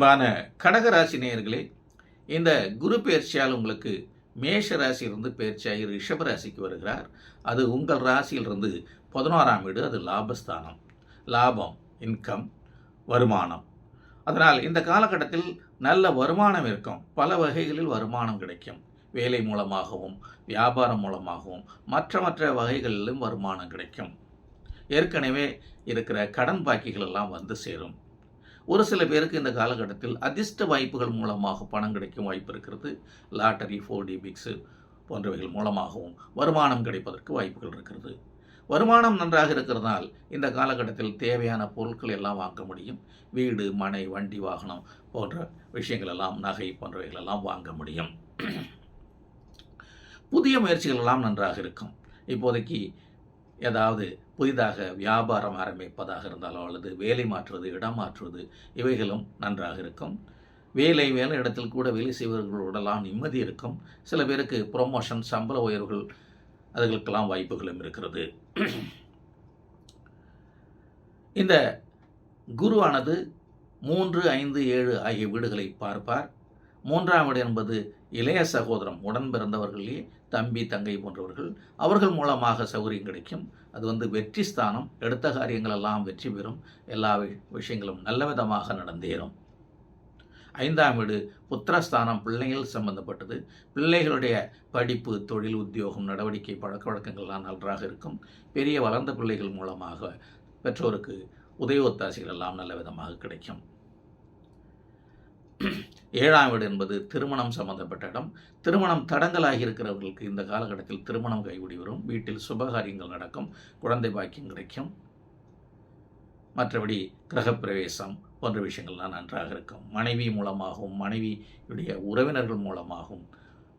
அன்பான கடகராசி நேயர்களே இந்த குரு பயிற்சியால் உங்களுக்கு மேஷ ராசியிலிருந்து பயிற்சியாகி ரிஷப ராசிக்கு வருகிறார். அது உங்கள் ராசியிலிருந்து பதினோராம் வீடு அது லாபஸ்தானம். லாபம் இன்கம் வருமானம். அதனால் இந்த காலகட்டத்தில் நல்ல வருமானம் இருக்கும். பல வகைகளில் வருமானம் கிடைக்கும். வேலை மூலமாகவும் வியாபாரம் மூலமாகவும் மற்ற மற்ற வகைகளிலும் வருமானம் கிடைக்கும். ஏற்கனவே இருக்கிற கடன் பாக்கிகள் எல்லாம் வந்து சேரும். ஒரு சில பேருக்கு இந்த காலகட்டத்தில் அதிர்ஷ்ட வாய்ப்புகள் மூலமாக பணம் கிடைக்கும் வாய்ப்பு இருக்கிறது. லாட்டரி ஃபோர் டி பிக்ஸு போன்றவைகள் மூலமாகவும் வருமானம் கிடைப்பதற்கு வாய்ப்புகள் இருக்கிறது. வருமானம் நன்றாக இருக்கிறதால் இந்த காலகட்டத்தில் தேவையான பொருட்கள் எல்லாம் வாங்க முடியும். வீடு மனை வண்டி வாகனம் போன்ற விஷயங்கள் எல்லாம் நகை போன்றவைகள் எல்லாம் வாங்க முடியும். புதிய முயற்சிகள் எல்லாம் நன்றாக இருக்கும். இப்போதைக்கு ஏதாவது புதிதாக வியாபாரம் ஆரம்பிப்பதாக இருந்தாலோ அல்லது வேலை மாற்றுவது இடம் மாற்றுவது இவைகளும் நன்றாக இருக்கும். வேலை வேலை இடத்தில் கூட வேலை செய்வர்களோடலாம் நிம்மதி இருக்கும். சில பேருக்கு ப்ரொமோஷன் சம்பள உயர்வுகள் அதுகளுக்கெல்லாம் வாய்ப்புகளும் இருக்கிறது. இந்த குருவானது மூன்று ஐந்து ஏழு ஆகிய வீடுகளை பார்ப்பார். மூன்றாம் வீடு என்பது இளைய சகோதரம் உடன் பிறந்தவர்களே தம்பி தங்கை போன்றவர்கள். அவர்கள் மூலமாக சௌகரியம் கிடைக்கும். அது வந்து வெற்றி ஸ்தானம். எடுத்த காரியங்கள் எல்லாம் வெற்றி பெறும். எல்லா விஷயங்களும் நல்ல விதமாக நடந்தேறும். ஐந்தாம் வீடு புத்திரஸ்தானம் பிள்ளைகள் சம்பந்தப்பட்டது. பிள்ளைகளுடைய படிப்பு தொழில் உத்தியோகம் நடவடிக்கை பழக்க வழக்கங்கள்லாம் நன்றாக இருக்கும். பெரிய வளர்ந்த பிள்ளைகள் மூலமாக பெற்றோருக்கு உதவி ஒத்தாசைகள் எல்லாம் நல்ல விதமாக கிடைக்கும். ஏழாம் வீடு என்பது திருமணம் சம்பந்தப்பட்ட இடம். திருமணம் தடங்கலாகி இருக்கிறவர்களுக்கு இந்த காலகட்டத்தில் திருமணம் கைகூடி வரும். வீட்டில் சுபகாரியங்கள் நடக்கும். குழந்தை பாக்கியம் கிடைக்கும். மற்றபடி கிரகப்பிரவேசம் போன்ற விஷயங்கள்லாம் நன்றாக இருக்கும். மனைவி மூலமாகவும் மனைவியுடைய உறவினர்கள் மூலமாகவும்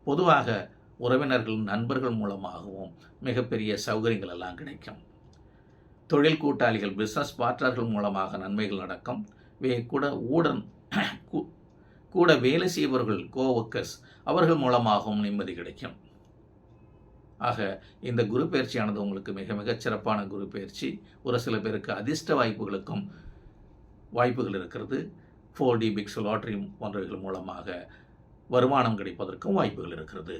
பொதுவாக உறவினர்கள் நண்பர்கள் மூலமாகவும் மிகப்பெரிய சௌகரியங்கள் எல்லாம் கிடைக்கும். தொழில் கூட்டாளிகள் பிஸ்னஸ் பார்ட்னர்கள் மூலமாக நன்மைகள் நடக்கும். வே கூட ஊடன் கூட வேலை செய்பவர்கள் கோவக்கர்ஸ் அவர்கள் மூலமாகவும் நிம்மதி கிடைக்கும். ஆக இந்த குரு பயிற்சியானது உங்களுக்கு மிக மிகச் சிறப்பான குரு பயிற்சி. ஒரு சில பேருக்கு அதிர்ஷ்ட வாய்ப்புகளுக்கும் வாய்ப்புகள் இருக்கிறது. ஃபோர் டி பிக்ஸ் லாட்ரி போன்றவைகள் மூலமாக வருமானம் கிடைப்பதற்கும் வாய்ப்புகள் இருக்கிறது.